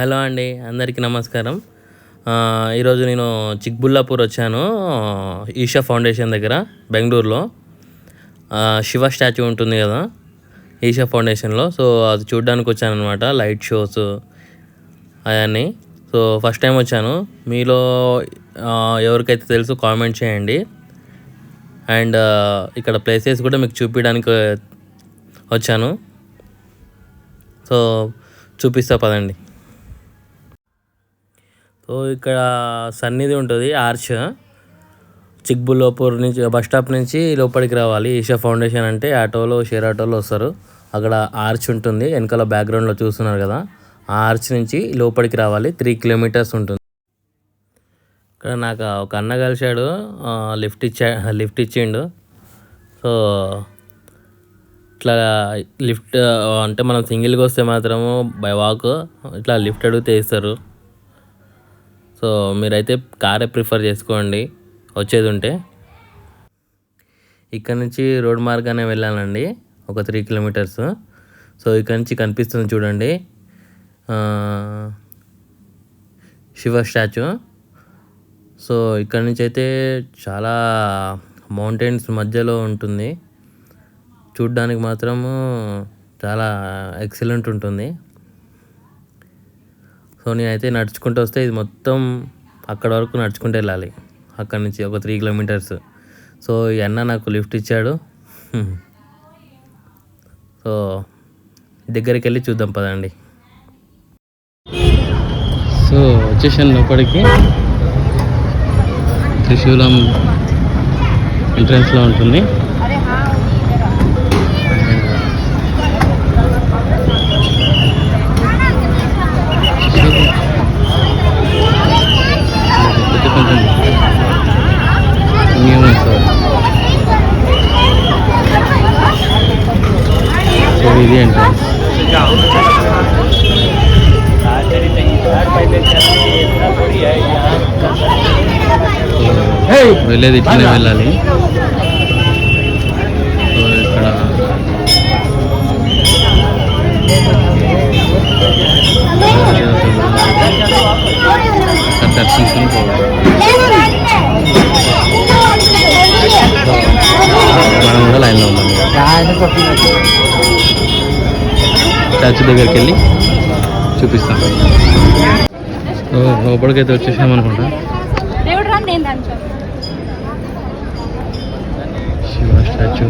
Hello అండి అందరికీ నమస్కారం. ఈరోజు నేను చిక్బుల్లాపూర్ వచ్చాను ఈషా ఫౌండేషన్ దగ్గర బెంగళూరులో. శివ స్టాచ్యూ ఉంటుంది కదా ఈషా ఫౌండేషన్లో. సో అది చూడడానికి వచ్చాను అనమాట లైట్ షోస్ అవన్నీ. సో ఫస్ట్ టైం వచ్చాను. మీలో ఎవరికైతే తెలుసు కామెంట్ చేయండి. అండ్ ఇక్కడ ప్లేసెస్ కూడా మీకు చూపించడానికి వచ్చాను. సో చూపిస్తా పదండి. సో ఇక్కడ సన్నిధి ఉంటుంది ఆర్చ్. చిక్బుల్లోపూర్ నుంచి బస్ స్టాప్ నుంచి లోపలికి రావాలి. ఈషా ఫౌండేషన్ అంటే ఆటోలో షేర్ ఆటోలో వస్తారు. అక్కడ ఆర్చ్ ఉంటుంది వెనకాల బ్యాక్గ్రౌండ్లో చూస్తున్నారు కదా. ఆ ఆర్చ్ నుంచి లోపలికి రావాలి త్రీ కిలోమీటర్స్ ఉంటుంది. ఇక్కడ నాకు ఒక అన్న కలిశాడు లిఫ్ట్ ఇచ్చా లిఫ్ట్ ఇచ్చిండు. సో ఇట్లా లిఫ్ట్ అంటే మనం సింగిల్గా వస్తే మాత్రము బై వాక్ ఇట్లా లిఫ్ట్ అడిగితే ఇస్తారు సో మీరైతే కారే ప్రిఫర్ చేసుకోండి వచ్చేది ఉంటే ఇక్కడ నుంచి రోడ్ మార్గానే వెళ్ళాలండి ఒక త్రీ కిలోమీటర్స్. సో ఇక్కడ నుంచి కనిపిస్తుంది చూడండి శివ స్టాచ్యూ. సో ఇక్కడ నుంచి అయితే చాలా మౌంటైన్స్ మధ్యలో ఉంటుంది. చూడ్డానికి మాత్రము చాలా ఎక్సలెంట్ ఉంటుంది. సో నేనైతే నడుచుకుంటూ వస్తే ఇది మొత్తం అక్కడ వరకు నడుచుకుంటూ వెళ్ళాలి. అక్కడ నుంచి ఒక త్రీ కిలోమీటర్స్ సో ఈ అన్న నాకు లిఫ్ట్ ఇచ్చాడు. సో దగ్గరికి వెళ్ళి చూద్దాం పదండి. సో వచ్చేసాను లోపలికి. త్రిశూలం ఎంట్రన్స్లో ఉంటుంది కొంచెం కొంచెం న్యూ సార్ సో ఇది ఎంట్రన్స్ వెళ్ళేది ఇట్లనే వెళ్ళాలి సో ఇక్కడ ఇక్కడ దర్శించుకుని పోవాలి మనం కూడా లైన్లో ఉన్నాం స్టాచ్యూ దగ్గరికి వెళ్ళి చూపిస్తాం. లోపలికైతే వచ్చేసాం అనుకుంటా. శివ స్టాచ్యూ.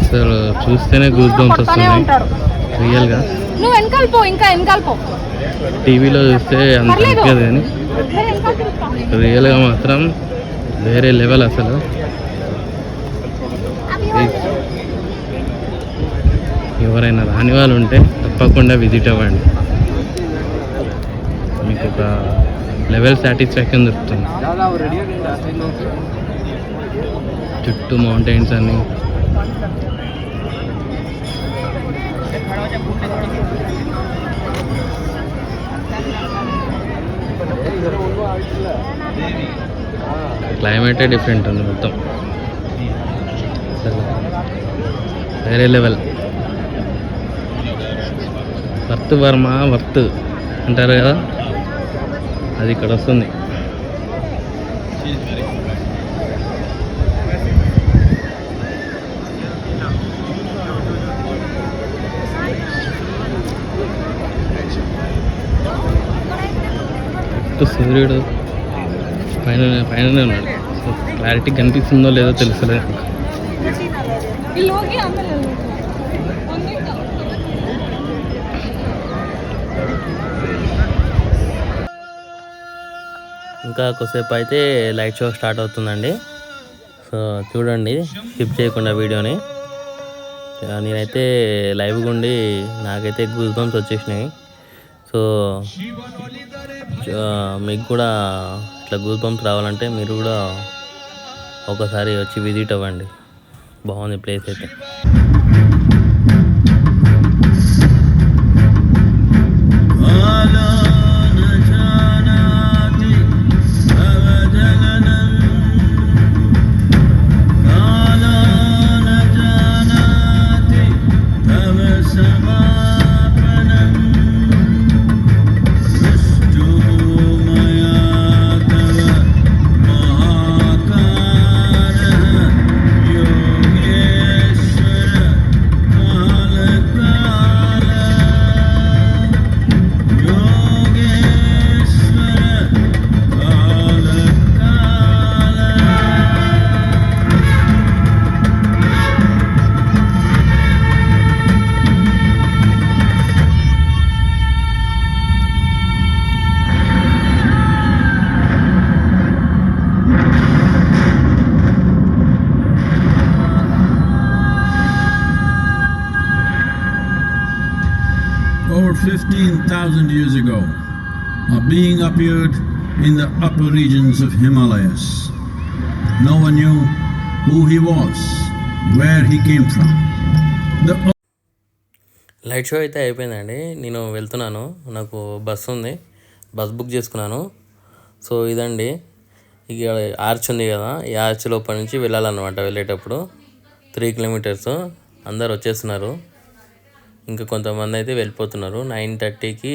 అసలు చూస్తేనే గూస్ బంప్స్ పక్కనే వస్తుంది రియల్గా. నువ్వు వెనకాల పో ఇంకా వెనకాల పో. టీవీలో చూస్తే అంత. అనిపించదు కానీ. రియల్గా మాత్రం వేరే లెవెల్ అసలు ఈ- ఎవరైనా రాని వాళ్ళు ఉంటే తప్పకుండా విజిట్ అవ్వండి. మీకు ఒక లెవెల్ సాటిస్ఫాక్షన్ దొరుకుతుంది. చుట్టూ మౌంటైన్స్ అని. క్లైమేటే డిఫరెంట్ ఉంది మొత్తం. వేరే లెవెల్ వర్త్ వర్మ వర్త్ అంటారు కదా? అది ఇక్కడ వస్తుంది. సూర్యుడు పైన పైననే ఉన్నాడు. సో క్లారిటీ కనిపిస్తుందో లేదో తెలుసలేదు ఇంకా కొద్దిసేపు అయితే లైట్ షో స్టార్ట్ అవుతుందండి. సో చూడండి స్కిప్ చేయకుండా వీడియోని. నేనైతే లైవ్గా ఉండి నాకైతే గూస్ బంప్స్ వచ్చేసినాయి. సో మీకు కూడా ఇట్లా గూస్ బంప్స్ రావాలంటే మీరు కూడా ఒకసారి వచ్చి విజిట్ అవ్వండి. బాగుంది ప్లేస్ అయితే. 5,000 years ago, a being appeared in the upper regions of Himalayas. No one knew who he was, where he came from. The light show అయితే అయిపోయిందండి. నేను వెళ్తున్నాను. నాకు బస్ ఉంది. బస్ బుక్ చేసుకున్నాను. సో ఇదండి. ఇక ఆర్చ్ ఉంది కదా. ఈ ఆర్చ్ లోపల నుంచి వెళ్ళాలన్నమాట. వెళ్ళేటప్పుడు త్రీ కిలోమీటర్స్. అందరు వచ్చేస్తున్నారు. ఇంకా కొంతమంది అయితే వెళ్ళిపోతున్నారు. నైన్ థర్టీకి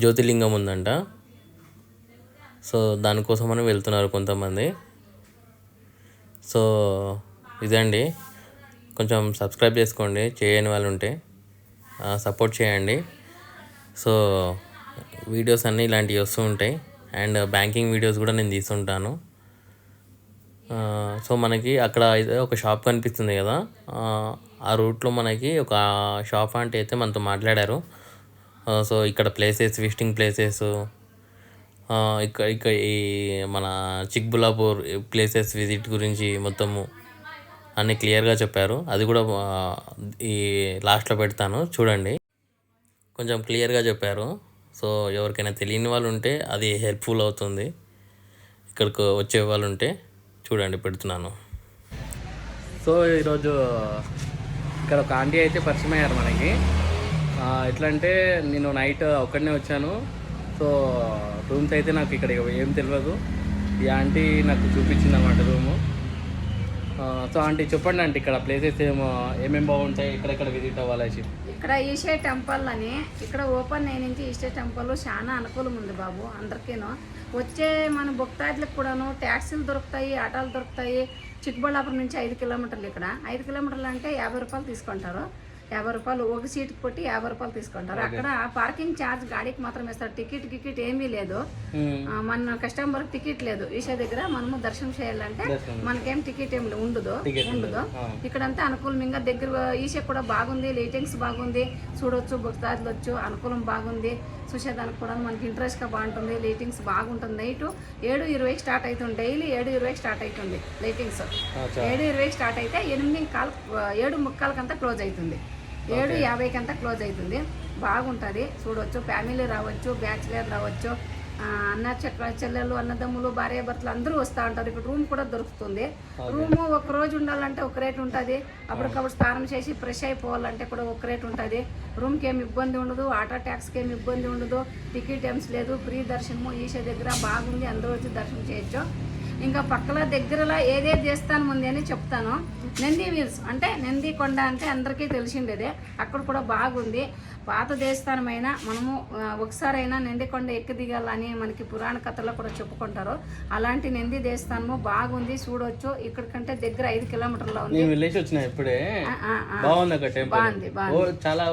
జ్యోతిలింగం ఉందంట. సో దానికోసమని వెళ్తున్నారు కొంతమంది. సో ఇదండి కొంచెం సబ్స్క్రైబ్ చేసుకోండి. చేయని వాళ్ళు ఉంటే సపోర్ట్ చేయండి. సో వీడియోస్ అన్నీ ఇలాంటివి వస్తూ ఉంటాయి. అండ్ బ్యాంకింగ్ వీడియోస్ కూడా నేను తీస్తుంటాను. సో మనకి అక్కడ అయితే ఒక షాప్ కనిపిస్తుంది కదా. ఆ, రూట్లో మనకి ఒక షాప్ ఆంటీ అయితే మనతో మాట్లాడారు. సో ఇక్కడ ప్లేసెస్ విజిటింగ్ ప్లేసెస్ ఇక్కడ ఇక్కడ ఈ మన చిక్బులాపూర్ ప్లేసెస్ విజిట్ గురించి మొత్తము అన్ని క్లియర్గా చెప్పారు. అది కూడా ఈ లాస్ట్లో పెడతాను. చూడండి. కొంచెం క్లియర్గా చెప్పారు. సో ఎవరికైనా తెలియని వాళ్ళు ఉంటే అది హెల్ప్ఫుల్ అవుతుంది. ఇక్కడికి వచ్చే వాళ్ళు ఉంటే. చూడండి పెడుతున్నాను. సో ఈరోజు ఇక్కడ ఒక ఆంటీ అయితే పరిచయం అయ్యారు మనకి. ఎట్లా అంటే నేను నైట్ ఒక్కడనే వచ్చాను. సో రూమ్స్ అయితే నాకు ఇక్కడ ఏం తెలియదు ఈ ఆంటీ నాకు చూపించింది అనమాట రూము సో ఆంటీ చెప్పండి ఆంటీ ఇక్కడ ప్లేసెస్ ఏమో ఏమేమి బాగుంటాయి ఎక్కడెక్కడ విజిట్ అవ్వాలి ఇక్కడ ఈషే టెంపుల్ అని. ఇక్కడ ఓపెన్ అయిన నుంచి ఈషే టెంపుల్ చాలా అనుకూలం ఉంది బాబు అందరికీను. వచ్చే మన భక్తాదులకు కూడాను ట్యాక్సీలు దొరుకుతాయి ఆటోలు దొరుకుతాయి. చిక్కబళ్ళాపురం నుంచి ఐదు కిలోమీటర్లు ఇక్కడ. ఐదు కిలోమీటర్లు అంటే యాభై రూపాయలు తీసుకుంటారు. యాభై రూపాయలు ఒక సీట్ కొట్టి యాభై రూపాయలు తీసుకుంటారు. అక్కడ పార్కింగ్ ఛార్జ్ గాడికి మాత్రం ఇస్తారు. టికెట్ గికెట్ ఏమీ లేదు. మన కస్టమర్ టికెట్ లేదు. ఈషా దగ్గర మనము దర్శనం చేయాలంటే మనకేం టికెట్ ఏం ఉండదు. ఉండదు. ఇక్కడంతా అనుకూలంగా దగ్గర ఈష కూడా బాగుంది. లైటింగ్స్ బాగుంది. చూడొచ్చు భక్తాదులు వచ్చు అనుకూలం బాగుంది. చూసేదానికి కూడా మనకి ఇంట్రెస్ట్గా బాగుంటుంది లైటింగ్స్ బాగుంటుంది. నైట్ ఏడు ఇరవైకి స్టార్ట్ అవుతుంది డైలీ ఏడు ఇరవైకి స్టార్ట్ అవుతుంది లైటింగ్స్ ఏడు ఇరవైకి స్టార్ట్ అయితే ఎనిమిది కాల్ ఏడు ముక్కాలకంతా క్లోజ్ అవుతుంది. ఏడు యాభైకి అంతా క్లోజ్ అవుతుంది. బాగుంటుంది. చూడవచ్చు ఫ్యామిలీ రావచ్చు బ్యాచిలర్ రావచ్చు. అన్న చెట్ల చెల్లెలు అన్నదమ్ములు భార్య భర్తలు అందరూ వస్తూ ఉంటారు. ఇక్కడ రూమ్ కూడా దొరుకుతుంది. రూమ్ ఒక రోజు ఉండాలంటే ఒక రేట్ ఉంటుంది. అప్పటికప్పుడు స్నానం చేసి ఫ్రెష్ అయిపోవాలంటే కూడా ఒక రేట్ ఉంటుంది. రూమ్కి ఏమి ఇబ్బంది ఉండదు. ఆటో ట్యాక్స్కి ఏమి ఇబ్బంది ఉండదు. టికెట్ ఏమ్స్ లేదు. ఫ్రీ దర్శనము ఈష దగ్గర బాగుంది. అందరూ వచ్చి దర్శనం చేయొచ్చు. ఇంకా పక్కల దగ్గరలో ఏదేది దేవస్థానం ఉంది అని చెప్తాను. నంది వీల్స్ అంటే నంది కొండ అంటే అందరికీ తెలిసిండేదే. అక్కడ కూడా బాగుంది. పాత దేవస్థానం అయినా మనము ఒకసారైనా నంది కొండ ఎక్కి దిగాలని మనకి పురాణ కథలో కూడా చెప్పుకుంటారు. అలాంటి నంది దేవస్థానము బాగుంది చూడొచ్చు. ఇక్కడికంటే దగ్గర ఐదు కిలోమీటర్లో ఉంది. నేను వెళ్ళేసి వచ్చిన ఇప్పుడే. బాగుంది టెంపుల్. చాలా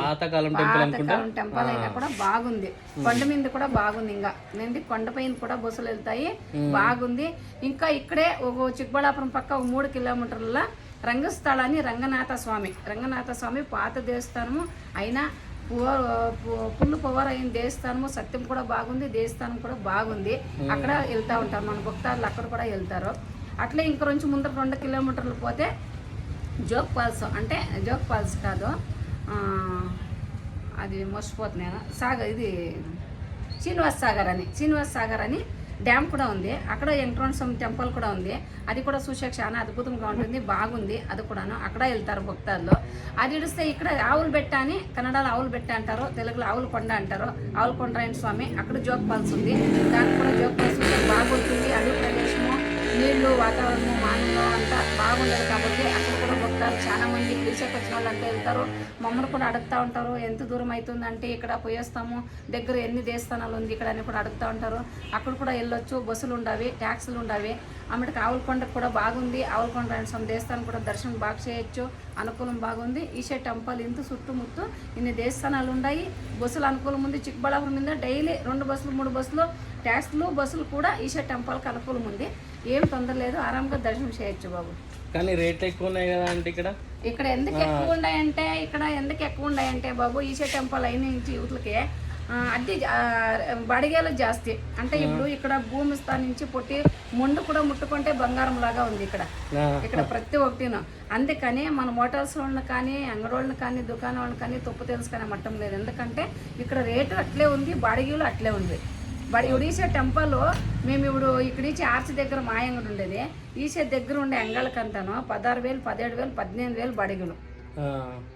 పాతకాలం టెంపుల్ అనుకుంటా? పాతకాలం టెంపుల్ అయినా కూడా బాగుంది. కొండ మీద కూడా బాగుంది ఇంకా. నంది కొండపైన కూడా బస్సులు వెళ్తాయి బాగుంది. ఇంకా ఇక్కడే ఒక చిక్కబళ్ళాపురం పక్క ఒక మూడు కిలోమీటర్ల రంగస్థలాన్ని రంగనాథ స్వామి రంగనాథ స్వామి పాత దేవస్థానము. అయినా పుల్లు పవర్ అయిన దేవస్థానము సత్యం కూడా బాగుంది దేవస్థానం కూడా బాగుంది. అక్కడ వెళ్తా ఉంటారు. మన భక్తాదులు అక్కడ కూడా వెళ్తారు. అట్లే ఇంక కొంచెం ముందర రెండు కిలోమీటర్లు పోతే జోక్ ఫాల్స్. అంటే జోక్ ఫాల్స్ కాదు. అది మర్చిపోతున్నాను. సాగర్ ఇది శ్రీనివాస్ సాగర్ అని. శ్రీనివాస్ సాగర్ అని డ్యామ్ కూడా ఉంది. అక్కడ వెంకటరమణ స్వామి టెంపుల్ కూడా ఉంది. అది కూడా చూసాక చాలా అద్భుతంగా ఉంటుంది. బాగుంది. అది కూడాను. అక్కడ వెళ్తారు భక్తాల్లో అది ఇడిస్తే ఇక్కడ ఆవులు బెట్ట అని కన్నడలో ఆవులు బెట్ట అంటారు. తెలుగులో ఆవులు కొండ అంటారు. ఆవులు కొండరాయణ స్వామి అక్కడ జోక్ ఫాల్స్ ఉంది. దానికి కూడా జోక్ ఫాల్స్ బాగుంటుంది. అడుగు ప్రదేశము నీళ్ళు వాతావరణము మానవులు అంతా బాగుండదు కాబట్టి అక్కడ కూడా చాలా మంది పిలిచేకి వచ్చిన వాళ్ళు వెళ్తారు. మమ్మల్ని కూడా అడుగుతూ ఉంటారు ఎంత దూరం అవుతుంది అంటే ఇక్కడ పోయేస్తాము. దగ్గర ఎన్ని దేవస్థానాలు ఉంది ఇక్కడ అని కూడా అడుగుతూ ఉంటారు. అక్కడ కూడా వెళ్ళొచ్చు. బస్సులు ఉండవి ట్యాక్సీలు ఉండవి. ఆమెకి ఆవులకొండకు కూడా బాగుంది. ఆవులకొండ రాయన స్వామి దేవస్థానం కూడా దర్శనం బాగా చేయొచ్చు. అనుకూలం బాగుంది. ఈషే టెంపుల్ ఇంత చుట్టుముత్తు ఇన్ని దేవస్థానాలు ఉన్నాయి బస్సులు అనుకూలం ఉంది. చిక్కబళ్ళాపురం మీద డైలీ రెండు బస్సులు మూడు బస్సులు ట్యాక్సీలు బస్సులు కూడా ఈషా టెంపుల్కి అనుకూలం ఉంది. ఏం తొందర లేదు. ఆరాంగా దర్శనం చేయొచ్చు బాబు. కానీ రేట్లు ఎక్కువ ఉన్నాయి కదా అంటే ఇక్కడ? ఇక్కడ ఎందుకు ఎక్కువ ఉన్నాయంటే ఇక్కడ ఎందుకు ఎక్కువ ఉన్నాయంటే బాబు ఈషా టెంపుల్ అయిన యూత్లకి ఆ, బాడిగేలు జాస్తి. అంటే ఇప్పుడు ఇక్కడ భూమి స్థానం నుంచి పొట్టి మొండు కూడా ముట్టుకుంటే బంగారం లాగా ఉంది ఇక్కడ. ఇక్కడ ప్రతి ఒక్కటిను. అందుకని మన మోటార్స్ వాళ్ళని కానీ అంగడోళ్ళని కానీ దుకాణం వాళ్ళని కానీ తప్పు తెలుసుకునే మట్టం లేదు. ఎందుకంటే ఇక్కడ రేటు అట్లే ఉంది బాడిగీలు అట్లే ఉంది. బడి ఒడిశా టెంపుల్ మేము ఇప్పుడు ఇక్కడ నుంచి ఆర్చి దగ్గర మా అంగడి ఉండేది. ఈసే దగ్గర ఉండే అంగళ్ళకంతాను పదహారు వేలు పదిహేడు వేలు పద్దెనిమిది వేలు బాడిగలు.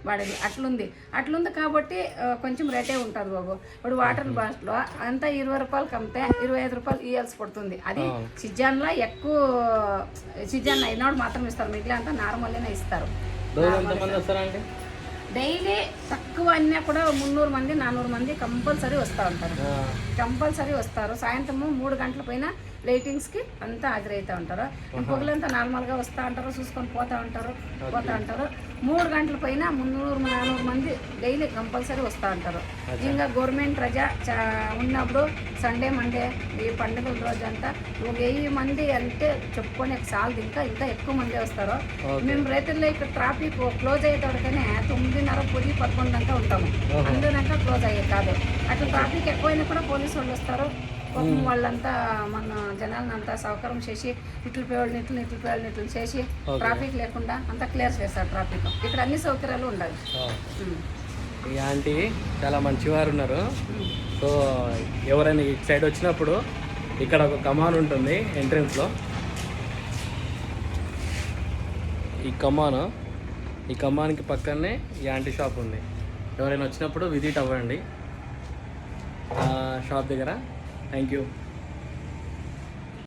వాడేది అట్లుంది. అట్లుంది కాబట్టి కొంచెం రేటే ఉంటుంది బాబు. ఇప్పుడు వాటర్ బాస్లో అంతా ఇరవై రూపాయలకి అమ్మితే ఇరవై ఐదు రూపాయలు ఇవ్వాల్సి పడుతుంది. అది సిజన్లో ఎక్కువ సిజన్ అయినోడు మాత్రం ఇస్తారు. మిగిలిన అంతా నార్మల్గానే ఇస్తారు. డైలీ తక్కువ అన్నా కూడా మున్నూరు మంది నాన్నూరు మంది కంపల్సరీ వస్తూ ఉంటారు. కంపల్సరీ వస్తారు. సాయంత్రము మూడు గంటల పైన లైటింగ్స్కి అంతా హాజరవుతూ ఉంటారు. పొగలంతా నార్మల్గా వస్తూ ఉంటారు చూసుకొని పోతూ ఉంటారు పోతూ ఉంటారు. మూడు గంటల పైన మున్నూరు నానూరు మంది డైలీ కంపల్సరీ వస్తూ ఉంటారు ఇంకా గవర్నమెంట్ రజా చా- ఉన్నప్పుడు సండే మండే ఈ పండుగల రోజు అంతా ఒక వెయ్యి మంది అంటే చెప్పుకొని చాలదు ఇంకా ఇంకా ఎక్కువ మంది వస్తారు. మేము రైతుల్లో ఇక్కడ ట్రాఫిక్ క్లోజ్ అయ్యేటోడికనే తొమ్మిదిన్నర పొది పదకొండు దాకా ఉంటాము. అందుదాకా క్లోజ్ అయ్యే కాదు. అట్లా ట్రాఫిక్ ఎక్కువైనా కూడా పోలీసు వాళ్ళు వస్తారు. పాపం వాళ్ళంతా మన జనాలను సౌకర్యం చేసి ఇట్లు పేవాళ్ళని ఇట్లు ఇట్లు పేవాళ్ళని ఇట్లు చేసి ట్రాఫిక్ లేకుండా అంతా క్లియర్ చేస్తారు ట్రాఫిక్. ఇక్కడ అన్ని సౌకర్యాలు ఉండాలి. ఈ ఆంటీ చాలా మంచివారు ఉన్నారు. సో ఎవరైనా ఇటు సైడ్ వచ్చినప్పుడు ఇక్కడ ఒక కమాన్ ఉంటుంది ఎంట్రన్స్లో. ఈ కమాన్ ఈ కమాన్కి పక్కనే ఈ ఆంటీ షాప్ ఉంది. ఎవరైనా వచ్చినప్పుడు విజిట్ అవ్వండి. షాప్ దగ్గర. Thank you